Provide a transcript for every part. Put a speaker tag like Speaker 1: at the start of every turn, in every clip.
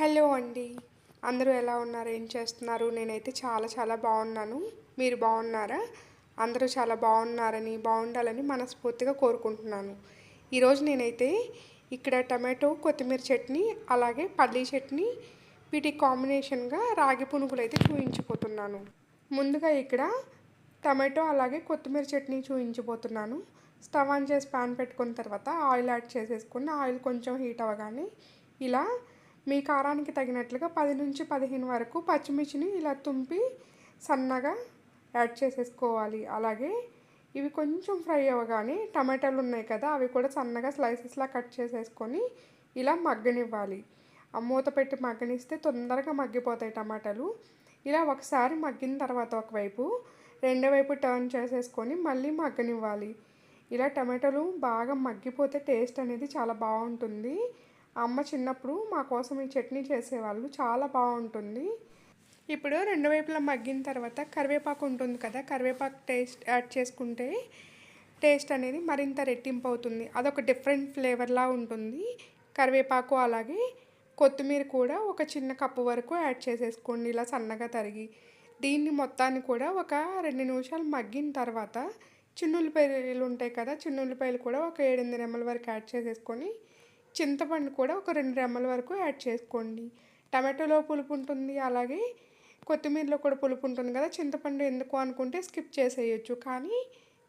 Speaker 1: Hello అండి. అందరూ ఎలా ఉన్నారు? ఏం చేస్తున్నారు? నేనైతే చాలా చాలా బాగున్నాను. మీరు బాగున్నారా? అందరూ చాలా బాగున్నారని బాగుండాలని మనస్ఫూర్తిగా కోరుకుంటున్నాను. ఈరోజు నేనైతే ఇక్కడ టమాటో కొత్తిమీర చట్నీ అలాగే పల్లీ చట్నీ వీటి కాంబినేషన్గా రాగి పునుగులు అయితే చూయించిపోతున్నాను. ముందుగా ఇక్కడ టమాటో అలాగే కొత్తిమీర చట్నీ చూయించిపోతున్నాను. స్టవ్ ఆన్ చేసి పాన్ పెట్టుకున్న తర్వాత ఆయిల్ యాడ్ చేసేసుకుని ఆయిల్ కొంచెం హీట్ అవ్వగానే ఇలా మీ కారానికి తగినట్లుగా పది నుంచి పదిహేను వరకు పచ్చిమిర్చిని ఇలా తుంపి సన్నగా యాడ్ చేసేసుకోవాలి. అలాగే ఇవి కొంచెం ఫ్రై అవ్వగానే టమాటాలు ఉన్నాయి కదా అవి కూడా సన్నగా స్లైసెస్లా కట్ చేసేసుకొని ఇలా మగ్గనివ్వాలి. ఆ మూత పెట్టి మగ్గనిస్తే తొందరగా మగ్గిపోతాయి టమాటాలు. ఇలా ఒకసారి మగ్గిన తర్వాత ఒకవైపు రెండో వైపు టర్న్ చేసేసుకొని మళ్ళీ మగ్గనివ్వాలి. ఇలా టమాటాలు బాగా మగ్గిపోతే టేస్ట్ అనేది చాలా బాగుంటుంది. అమ్మ చిన్నప్పుడు మా కోసం ఈ చట్నీ చేసేవాళ్ళు చాలా బాగుంటుంది. ఇప్పుడు రెండు వైపులా మగ్గిన తర్వాత కరివేపాకు ఉంటుంది కదా కరివేపాకు టేస్ట్ యాడ్ చేసుకుంటే టేస్ట్ అనేది మరింత రెట్టింపు అవుతుంది. అదొక డిఫరెంట్ ఫ్లేవర్లా ఉంటుంది. కరివేపాకు అలాగే కొత్తిమీర కూడా ఒక చిన్న కప్పు వరకు యాడ్ చేసేసుకోండి ఇలా సన్నగా తరిగి. దీన్ని మొత్తాన్ని కూడా ఒక రెండు నిమిషాలు మగ్గిన తర్వాత చిన్నుల్లిపాయలు ఉంటాయి కదా చిన్నుల్లిపాయలు కూడా ఒక ఏడెనిమిది రెమ్మల వరకు యాడ్ చేసేసుకొని చింతపండు కూడా ఒక రెండు రెమ్మల వరకు యాడ్ చేసుకోండి. టమాటోలో పులుపు ఉంటుంది అలాగే కొత్తిమీరలో కూడా పులుపు ఉంటుంది కదా చింతపండు ఎందుకు అనుకుంటే స్కిప్ చేసేయచ్చు. కానీ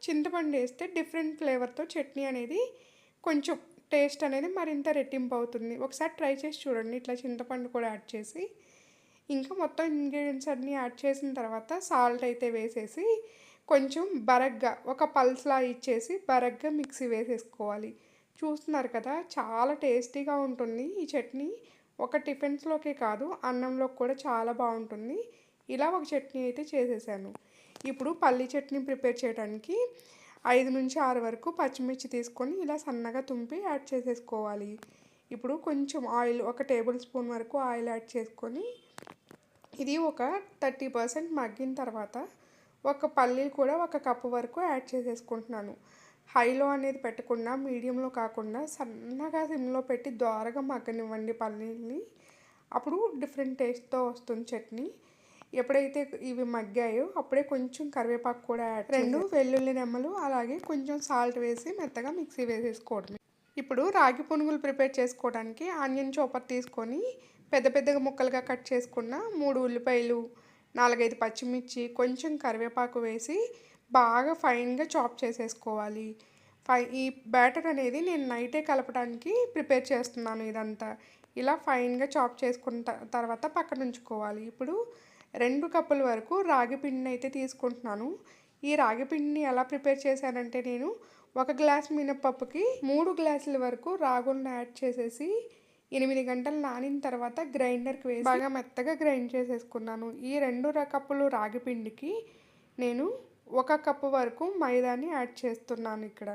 Speaker 1: చింతపండు వేస్తే డిఫరెంట్ ఫ్లేవర్తో చట్నీ అనేది కొంచెం టేస్ట్ అనేది మరింత రెట్టింపు అవుతుంది. ఒకసారి ట్రై చేసి చూడండి ఇట్లా చింతపండు కూడా యాడ్ చేసి. ఇంకా మొత్తం ఇంగ్రీడియంట్స్ అన్నీ యాడ్ చేసిన తర్వాత సాల్ట్ అయితే వేసేసి కొంచెం బరగ్గా ఒక పల్స్లా ఇచ్చేసి బరగ్గా మిక్సీ వేసేసుకోవాలి. చూస్తున్నారు కదా చాలా టేస్టీగా ఉంటుంది ఈ చట్నీ. ఒక టిఫిన్స్లోకే కాదు అన్నంలోకి కూడా చాలా బాగుంటుంది. ఇలా ఒక చట్నీ అయితే చేసేసాను. ఇప్పుడు పల్లి చట్నీ ప్రిపేర్ చేయడానికి ఐదు నుంచి ఆరు వరకు పచ్చిమిర్చి తీసుకొని ఇలా సన్నగా తుంపి యాడ్ చేసేసుకోవాలి. ఇప్పుడు కొంచెం ఆయిల్ ఒక టేబుల్ స్పూన్ వరకు ఆయిల్ యాడ్ చేసుకొని ఇది ఒక థర్టీ పర్సెంట్ మగ్గిన తర్వాత ఒక పల్లీలు కూడా ఒక కప్పు వరకు యాడ్ చేసేసుకుంటున్నాను. హైలో అనేది పెట్టకుండా మీడియంలో కాకుండా సన్నగా సిమ్లో పెట్టి దోరగా మగ్గనివ్వండి పల్లీల్ని. అప్పుడు డిఫరెంట్ టేస్ట్తో వస్తుంది చట్నీ. ఎప్పుడైతే ఇవి మగ్గాయో అప్పుడే కొంచెం కరివేపాకు కూడా యాడ్ రెండు వెల్లుల్లి నెమ్మలు అలాగే కొంచెం సాల్ట్ వేసి మెత్తగా మిక్సీ వేసేసుకోవడం ఇప్పుడు రాగి పునుగులు ప్రిపేర్ చేసుకోవడానికి ఆనియన్ చోపర్ తీసుకొని పెద్ద పెద్దగా ముక్కలుగా కట్ చేసుకున్న మూడు ఉల్లిపాయలు నాలుగైదు పచ్చిమిర్చి కొంచెం కరివేపాకు వేసి బాగా ఫైన్గా చాప్ చేసేసుకోవాలి. ఫై ఈ బ్యాటర్ అనేది నేను నైటే కలపడానికి ప్రిపేర్ చేస్తున్నాను ఇదంతా. ఇలా ఫైన్గా చాప్ చేసుకున్న తర్వాత పక్కన ఉంచుకోవాలి. ఇప్పుడు రెండు కప్పుల వరకు రాగి పిండిని అయితే తీసుకుంటున్నాను. ఈ రాగి పిండిని ఎలా ప్రిపేర్ చేశానంటే నేను ఒక గ్లాస్ మినపప్పుకి మూడు గ్లాసుల వరకు రాగులను యాడ్ చేసేసి ఎనిమిది గంటలు నానిన తర్వాత గ్రైండర్కి వేసి బాగా మెత్తగా గ్రైండ్ చేసేసుకున్నాను. ఈ రెండు కప్పులు రాగి పిండికి నేను ఒక కప్పు వరకు మైదాని యాడ్ చేస్తున్నాను ఇక్కడ.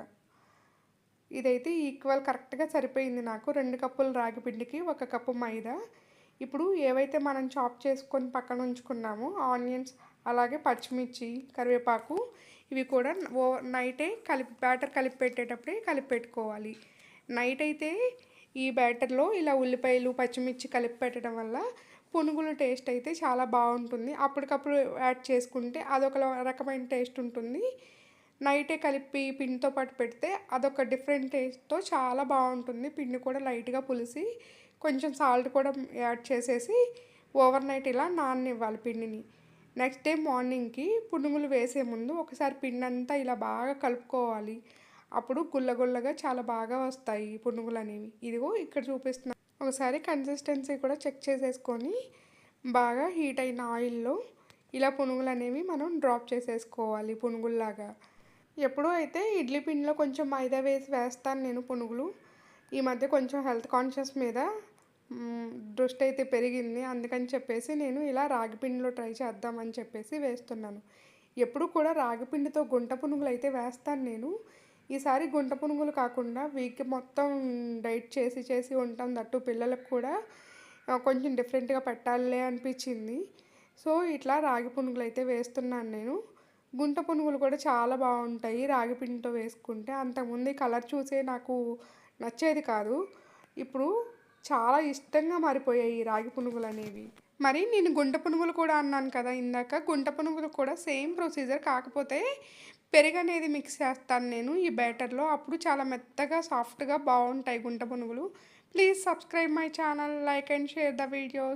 Speaker 1: ఇదైతే ఈక్వల్ కరెక్ట్గా సరిపోయింది నాకు. రెండు కప్పులు రాగి పిండికి ఒక కప్పు మైదా. ఇప్పుడు ఏవైతే మనం చాప్ చేసుకొని పక్కన ఉంచుకున్నామో ఆనియన్స్ అలాగే పచ్చిమిర్చి కరివేపాకు ఇవి కూడా ఓ నైటే కలిపి బ్యాటర్ కలిపి పెట్టేటప్పుడే కలిపి పెట్టుకోవాలి. నైట్ అయితే ఈ బ్యాటర్లో ఇలా ఉల్లిపాయలు పచ్చిమిర్చి కలిపి పెట్టడం వల్ల పునుగులు టేస్ట్ అయితే చాలా బాగుంటుంది. అప్పటికప్పుడు యాడ్ చేసుకుంటే అదొక రకమైన టేస్ట్ ఉంటుంది. నైటే కలిపి పిండితో పాటు పెడితే అదొక డిఫరెంట్ టేస్ట్తో చాలా బాగుంటుంది. పిండి కూడా లైట్గా పులిసి కొంచెం సాల్ట్ కూడా యాడ్ చేసేసి ఓవర్ నైట్ ఇలా నాననివ్వాలి పిండిని. నెక్స్ట్ డే మార్నింగ్కి పునుగులు వేసే ముందు ఒకసారి పిండి అంతా ఇలా బాగా కలుపుకోవాలి. అప్పుడు గుల్లగుల్లగా చాలా బాగా వస్తాయి పునుగులు అనేవి ఇదిగో ఇక్కడ చూపిస్తున్నా ఒకసారి కన్సిస్టెన్సీ కూడా చెక్ చేసేసుకొని బాగా హీట్ అయిన ఆయిల్లో ఇలా పునుగులు అనేవి మనం డ్రాప్ చేసేసుకోవాలి పునుగుల్లాగా. ఎప్పుడూ అయితే ఇడ్లీ పిండిలో కొంచెం మైదా వేసి వేస్తాను నేను పునుగులు. ఈ మధ్య కొంచెం హెల్త్ కాన్షియస్ మీద దృష్టి అయితే పెరిగింది. అందుకని చెప్పేసి నేను ఇలా రాగి పిండిలో ట్రై చేద్దామని చెప్పేసి వేస్తున్నాను. ఎప్పుడు కూడా రాగి పిండితో గుంట పునుగులు అయితే వేస్తాను నేను. ఈసారి గుంట పునుగులు కాకుండా వీక్ మొత్తం డైట్ చేసి చేసి ఉంటాం దట్టు పిల్లలకు కూడా కొంచెం డిఫరెంట్గా పెట్టాలే అనిపించింది. సో ఇట్లా రాగి పునుగులు అయితే వేస్తున్నాను నేను. గుంట పునుగులు కూడా చాలా బాగుంటాయి రాగి పిండితో వేసుకుంటే. అంతకుముందు కలర్ చూసే నాకు నచ్చేది కాదు. ఇప్పుడు చాలా ఇష్టంగా మారిపోయాయి రాగి పునుగులు అనేవి. మరి నేను గుంట పునుగులు కూడా అన్నాను కదా ఇందాక. గుంట పునుగులు కూడా సేమ్ ప్రొసీజర్ కాకపోతే పెరుగు అనేది మిక్స్ చేస్తాను నేను ఈ బ్యాటర్లో. అప్పుడు చాలా మెత్తగా సాఫ్ట్గా బాగుంటాయి గుంట పునుగులు. Please subscribe my channel like and share the videos